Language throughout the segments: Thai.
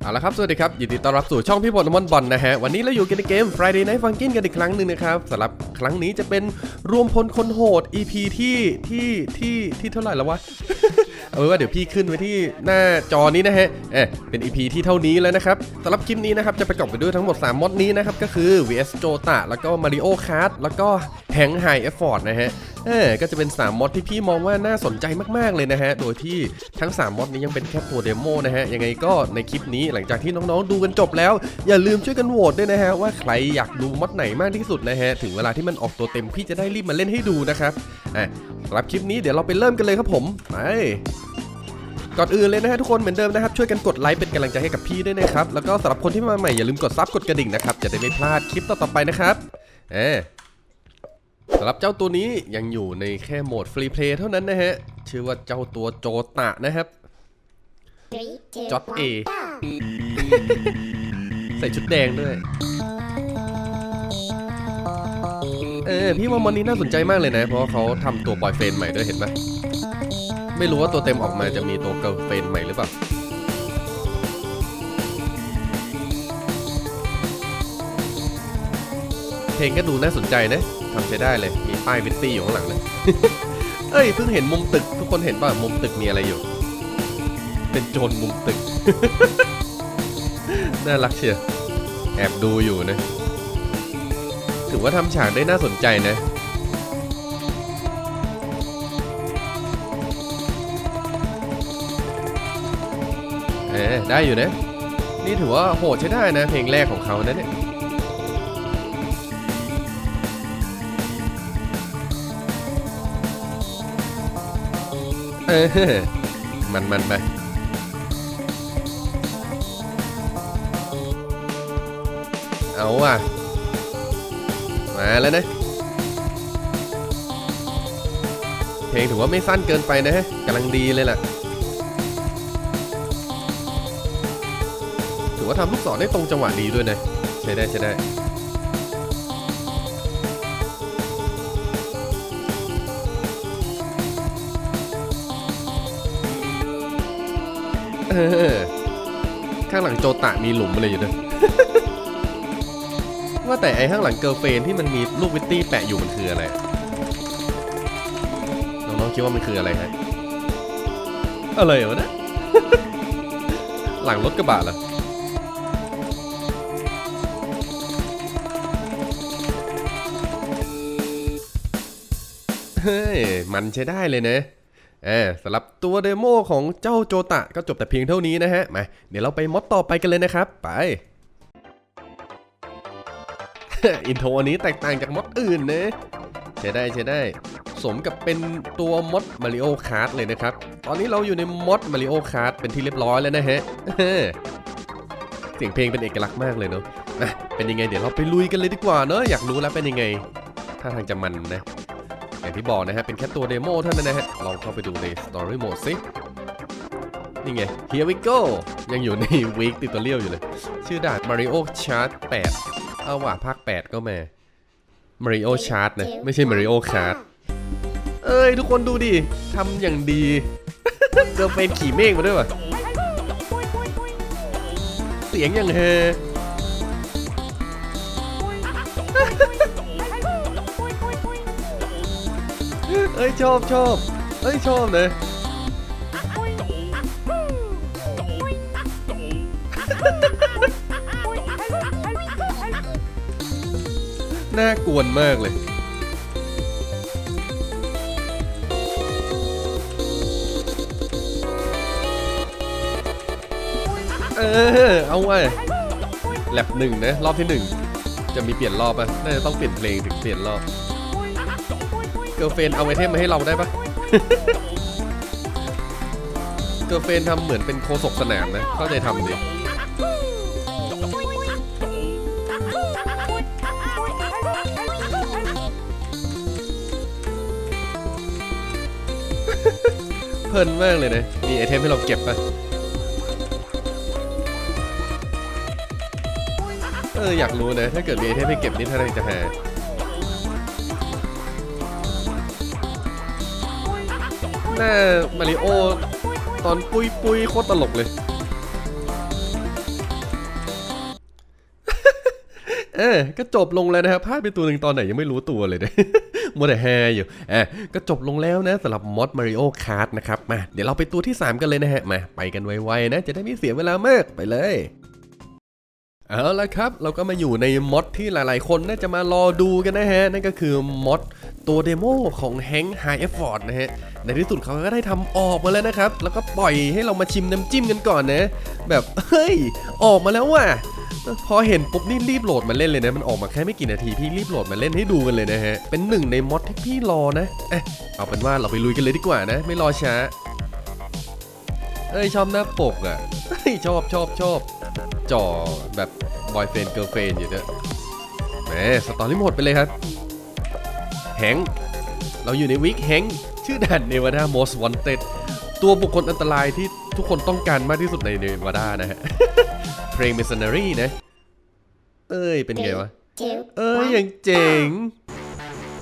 เอาละครับ สวัสดีครับ ยินดีต้อนรับสู่ช่องพี่บอลมอนบอลนะฮะ วันนี้เราอยู่กันในเกม Friday Night Funkin' กันอีกครั้งหนึ่งนะครับสำหรับครั้งนี้จะเป็นรวมพลคนโหด EP ที่ที่ที่ที่เท่าไหร่แล้ววะ เอาไว้ว่าเดี๋ยวพี่ขึ้นไว้ที่หน้าจอนี้นะฮะ เอ๊ะเป็น EP ที่เท่านี้แล้วนะครับสำหรับคลิปนี้นะครับจะประกอบไปด้วยทั้งหมด 3มอดนี้นะครับก็คือ VS Jota แล้วก็ Mario Kart แล้วก็ Hang High Effort นะฮะ เออก็จะเป็น 3 มอดที่พี่มองว่าน่าสนใจมากๆเลยนะฮะ โดยที่ทั้ง 3 มอดนี้ยังเป็นแค่ตัวเดโมนะฮะ ยังไงก็ในคลิปนี้หลังจากที่น้องๆดูกันจบแล้ว อย่าลืมช่วยกันโหวตด้วยนะฮะ ว่าใครอยากดูมอดไหนมากที่สุดนะฮะ ถึงเวลาที่มันออกตัวเต็มพี่จะได้รีบมาเล่นให้ดูนะครับอะรับคลิปนี้เดี๋ยวเราไปเริ่มกันเลยครับผมไปก่อนอื่นเลยนะฮะทุกคนเหมือนเดิมนะครับช่วยกันกดไลค์เป็นกำลังใจให้กับพี่ด้วยนะครับแล้วก็สำหรับคนที่มาใหม่อย่าลืมกดซับกดกระดิ่งนะครับจะได้ไม่พลาดคลิปต่อๆไปนะครับเออ สำหรับเจ้าตัวนี้ยังอยู่ในแค่โหมดฟรีเพลย์เท่านั้นนะฮะ ชื่อว่าเจ้าตัวโจตะนะครับจอดเอใส่ชุดแดงด้วย เออพี่ว่ามันนี้น่าสนใจมากเลยนะ เพราะเขาทำตัวบอยเฟนใหม่ด้วยเห็นไหมไม่รู้ว่าตัวเต็มออกมาจะมีตัวเกิร์ลเฟนใหม่หรือเปล่า เพลงก็ดูน่าสนใจนะทำใช้ได้เลย มีป้ายวิตตี้อยู่ข้างหลังเลยเอ้ยเพิ่งเห็นมุมตึก ทุกคนเห็นป่ะมุมตึกมีอะไรอยู่ เป็นโจรมุมตึก น่ารักเชียวแอบดูอยู่นะ ถือว่าทำฉากได้น่าสนใจนะเออได้อยู่นะ นี่ถือว่าโหดใช้ได้นะ เพลงแรกของเขานะเนี่ย เออ มันมันไปเอาว่ะ มาแล้วนะ เพลงถือว่าไม่สั้นเกินไปนะฮะกำลังดีเลยล่ะ ถือว่าทำลูกศรได้ตรงจังหวะดีด้วยนะ ใช้ได้ใช้ได้ ออ ข้างหลังโจตะมีหลุมอะไรอยู่ด้วยว่าแต่ไอ้ข้างหลังเกิร์ลเฟนที่มันมีลูกวิตตี้แปะอยู่มันคืออะไร น้องๆคิดว่ามันคืออะไรฮะ อะไรวะเนะ หลังรถกระบะเหรอเฮ้ย มันใช้ได้เลยนะ เออสำหรับตัวเดโมของเจ้าโจตะก็จบแต่เพียงเท่านี้นะฮะมาเดี๋ยวเราไปมอดต่อไปกันเลยนะครับ ไป อินโทรอันนี้แตกต่างจากมอดอื่นนะใช้ได้ใช้ได้ สมกับเป็นตัวมอดมาริโอคาร์ดเลยนะครับ ตอนนี้เราอยู่ในมอดมาริโอคาร์ดเป็นที่เรียบร้อยแล้วนะฮะเสียงเพลงเป็นเอกลักษณ์มากเลยเนาะนะเป็นยังไงเดี๋ยวเราไปลุยกันเลยดีกว่าเนอะอยากรู้แล้วเป็นยังไง ถ้าทางจะมันนะ อย่างที่บอกนะฮะ เป็นแค่ตัวเดโมเท่านั้นนะฮะ ลองเข้าไปดูใน Story Mode สิ นี่ไง Here we go ยังอยู่ใน Week Tutorial อยู่เลย ชื่อด่าน Mario Chart 8 เอาว่ะภาค 8 ก็มา Mario Chart นะ ไม่ใช่ Mario Kart เอ้ย ทุกคนดูดิทำอย่างดีเจอเป็นขี่เมฆมาด้วยว่ะเสียงอย่างเฮ เอ้ยชอบชอบเอ้ยชอบเลยน่ากวนมากเลย เออ เอาไว้แลบหนึ่งนะ รอบที่หนึ่ง จะมีเปลี่ยนรอบป่ะ น่าจะต้องเปลี่ยนเพลงถึงเปลี่ยนรอบ เกิร์ลเฟนเอาไอเทมมาให้เราได้ปะ เกิร์ลเฟนทำเหมือนเป็นโคศกสนามนะ เข้าใจทำดิ เพลินมากเลยนะ มีไอเทมให้เราเก็บปะเอออยากรู้นะ ถ้าเกิดมีไอเทมให้เก็บนี่ท่าทางจะหา หน้ามาริโอตอนปุยปุยโคตรตลกเลย เออก็จบลงแล้วนะครับพลาดไปตัวหนึ่งตอนไหนยังไม่รู้ตัวเลยเนี่ยมัวแต่แฮอยู่เอ่ก็จบลงแล้วนะสำหรับมอสมาริโอคาร์ดนะครับมาเดี๋ยวเราไปตัวที่ 3 กันเลยนะฮะมาไปกันไวๆนะ จะได้ไม่เสียเวลามากไปเลย เอาละครับ เราก็มาอยู่ในมอดที่หลายๆ คนน่าจะมารอดูกันนะฮะ นั่นก็คือมอดตัวเดโมของแฮงค์ไฮเอฟฟอร์ดนะฮะ ในที่สุดเขาก็ได้ทำออกมาแล้วนะครับ แล้วก็ปล่อยให้เรามาชิมน้ำจิ้มกันก่อนนะ แบบเฮ้ย ออกมาแล้วว่ะพอเห็นปุ๊บนี่รีบโหลดมาเล่นเลยนะ มันออกมาแค่ไม่กี่นาทีพี่รีบโหลดมาเล่นให้ดูกันเลยนะฮะ เป็นหนึ่งในมอดที่พี่รอนะเอ๊ะเอาเป็นว่าเราไปลุยกันเลยดีกว่านะ ไม่รอช้า เอ้ยชอบหน้าปกอะชอบชอบชอบ จ่อแบบบอยเฟนเกิร์ลเฟนอยู่เนี่ยแหมสตอรี่หมดไปเลยครับ แฮงค์เราอยู่ในวิกแฮงค์ชื่อด่านเนวาดา most wanted ตัวบุคคลอันตรายที่ทุกคนต้องการมากที่สุดในเนวาดานะฮะ เพลง mercenary นะ เอ้ย เป็นไงวะ two, เอ้ยยังเจ๋ง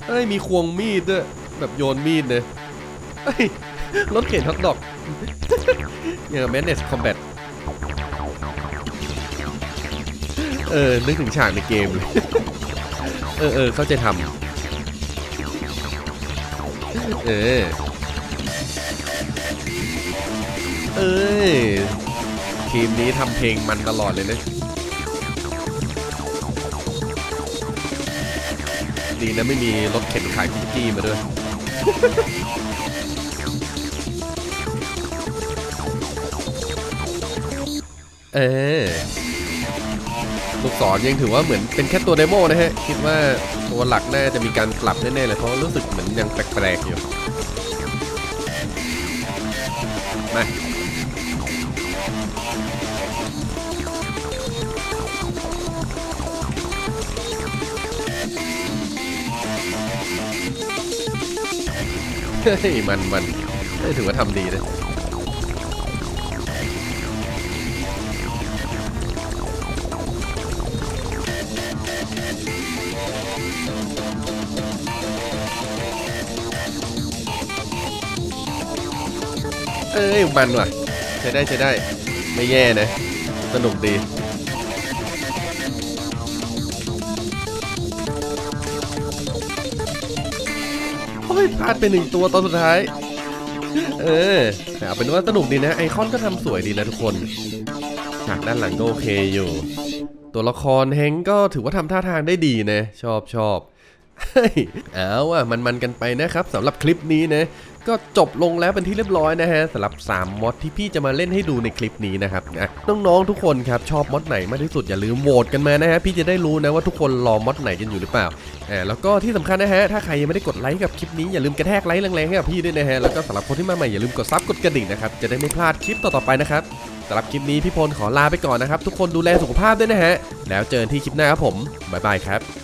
เอ้ย มีควงมีดด้วย แบบโยนมีดเลยเอ้ยรถเข็นฮอตดอกอย่างกับ Madness Combat เออ นึกถึงฉากในเกม เออเออเข้าใจทำเออ เอ้ยทีมนี้ทำเพลงมันตลอดเลยนะ ดีนะไม่มีรถเข็นขายคุกกี้มาด้วยเออ ลูกศรยังถือว่าเหมือนเป็นแค่ตัวเดโมนะฮะ คิดว่าตัวหลักน่าจะมีการปรับแน่ๆเลยเพราะรู้สึกเหมือนยังแปลกๆอยู่มาเฮ้ยมันมันถือว่าทำดีนะ เอ้ยมันว่ะใช้ได้ใช้ได้ ไม่แย่นะ สนุกดีโอ้ยพลาดไปหนึ่งตัวตอนสุดท้าย เออเอาเป็นว่าสนุกดีนะ ไอคอนก็ทำสวยดีนะทุกคนฉากด้านหลังก็โอเคอยู่ ตัวละครเฮงก็ถือว่าทำท่าทางได้ดีนะ ชอบชอบเฮ้ยเอาว่ะมันมันกันไปนะครับสำหรับคลิปนี้นะ ก็จบลงแล้วเป็นที่เรียบร้อยนะฮะสำหรับ 3มอดที่พี่จะมาเล่นให้ดูในคลิปนี้นะครับอะน้องๆทุกคนครับชอบมอดไหนมากที่สุดอย่าลืมโหวตกันมานะฮะพี่จะได้รู้นะว่าทุกคนรอมอดไหนกันอยู่หรือเปล่าอ่าแล้วก็ที่สำคัญนะฮะถ้าใครยังไม่ได้กดไลค์กับคลิปนี้อย่าลืมกระแทกไลค์แรงๆให้กับพี่ด้วยนะฮะแล้วก็สำหรับคนที่มาใหม่อย่าลืมกดซับกดกระดิ่งนะครับจะได้ไม่พลาดคลิปต่อๆไปนะครับสำหรับคลิปนี้พี่พลขอลาไปก่อนนะครับทุกคนดูแลสุขภาพด้วยนะฮะแล้วเจอกันที่คลิปหน้าครับผมบ๊ายบายครับ